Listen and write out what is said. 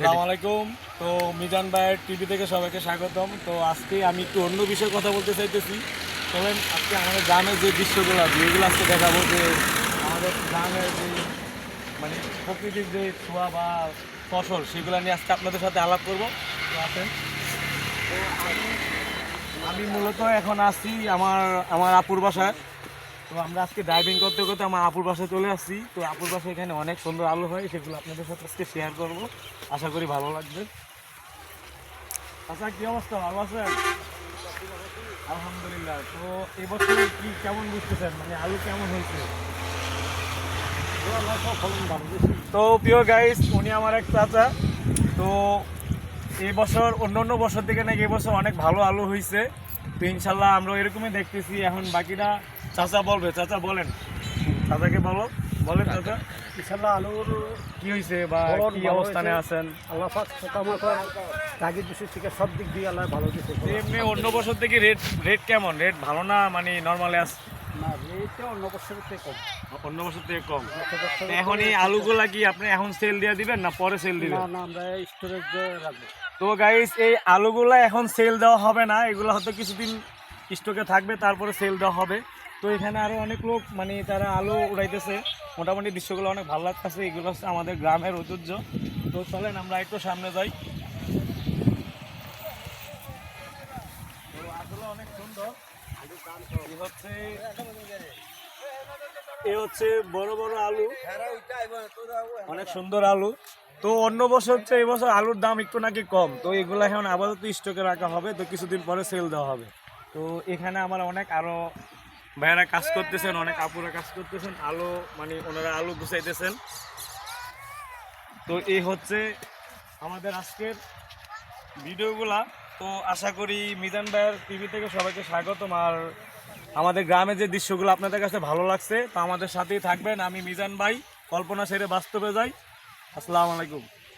আসসালামু আলাইকুম। তো মিজান ভাইয়ের টিভি থেকে সবাইকে স্বাগতম। তো আজকে আমি একটু অন্য বিষয়ে কথা বলতে চাইতেছি। চলেন, আজকে আমাদের গ্রামের যে দৃশ্যগুলো আছে, এগুলো আজকে দেখাবো যে আমাদের গ্রামের যে মানে প্রকৃতির যে ছোঁয়া বা ফসল, সেগুলো নিয়ে আজকে আপনাদের সাথে আলাপ করব। তো আসেন। আমি মূলত এখন আসছি আমার আমার আপুর বাসায়। তো আমরা আজকে ড্রাইভিং করতে করতে আমার আপুর বাসায় চলে আসছি। তো আপুর বাসায় এখানে অনেক সুন্দর আলো হয়, সেগুলো আপনাদের সাথে আজকে শেয়ার করব। আশা করি ভালো লাগবে। আচ্ছা কি অবস্থা? ভালো আছেন? আলহামদুলিল্লাহ। তো এবছর কি কেমন বুঝতেছেন? মানে আলু কেমন হয়েছে? তো প্রিয় গাইস উনি আমার এক চাচা। তো এই বছর অন্য অন্য বছর থেকে নাকি এবছর অনেক ভালো আলু হয়েছে তো ইনশাল্লাহ আমরা এরকমই দেখতেছি। এখন বাকিটা চাচা বলবে চাচা বলেন। চাচাকে বলো বলেন চাচা। ইনশাল্লাহ আলুর কি হয়েছে বা কি অবস্থানে আছেন? আল্লাহ পাক মোটামুটি তাগিদ বিশেষ থেকে সব দিক দিয়ে আল্লাহ ভালো দিচ্ছে এমনি অন্য বছর থেকে রেট রেট কেমন? রেট ভালো না মানে নর্মালি আস না রেটটা অন্য থেকে কম। অন্য বছর থেকে কম। এখন এই আলুগুলা কি আপনি এখন সেল দিয়ে দিবেন না পরে সেল না দিবেন? না আমরা স্টোরেজ রাখব। তো গাইস এই আলুগুলা এখন সেল দেওয়া হবে না। এগুলো হয়তো কিছুদিন স্টকে থাকবে তারপরে সেল দেওয়া হবে। তো এখানে আরও অনেক লোক মানে তারা আলু উড়াইতেছে। মোটামুটি দৃশ্যগুলো অনেক ভালো লাগতেছে, এগুলো হচ্ছে আমাদের গ্রামের ঐতিহ্য। তো চলেন আমরা একটু সামনে যাই। অনেক সুন্দর এ হচ্ছে বড় বড় আলু। অনেক সুন্দর আলু। তো অন্য বছর হচ্ছে বছর আলুর দাম একটু নাকি কম। তো এগুলো এখন আপাতত স্টকে রাখা হবে, তো কিছুদিন পরে সেল দেওয়া হবে। তো এখানে আমার অনেক আরও ভাইয়েরা কাজ করতেছেন, অনেক আপুরা কাজ করতেছেন, আলো মানে ওনারা আলো গুছাইতেছেন। তো এই হচ্ছে আমাদের আজকের ভিডিওগুলা। তো আশা করি মিজান ভাইয়ের টিভি থেকে সবাইকে স্বাগতম। আর আমাদের গ্রামে যে দৃশ্যগুলো আপনাদের কাছে ভালো লাগছে, তো আমাদের সাথেই থাকবেন। আমি মিজান ভাই, কল্পনা সেরে বাস্তবে যাই। আসসালামু আলাইকুম।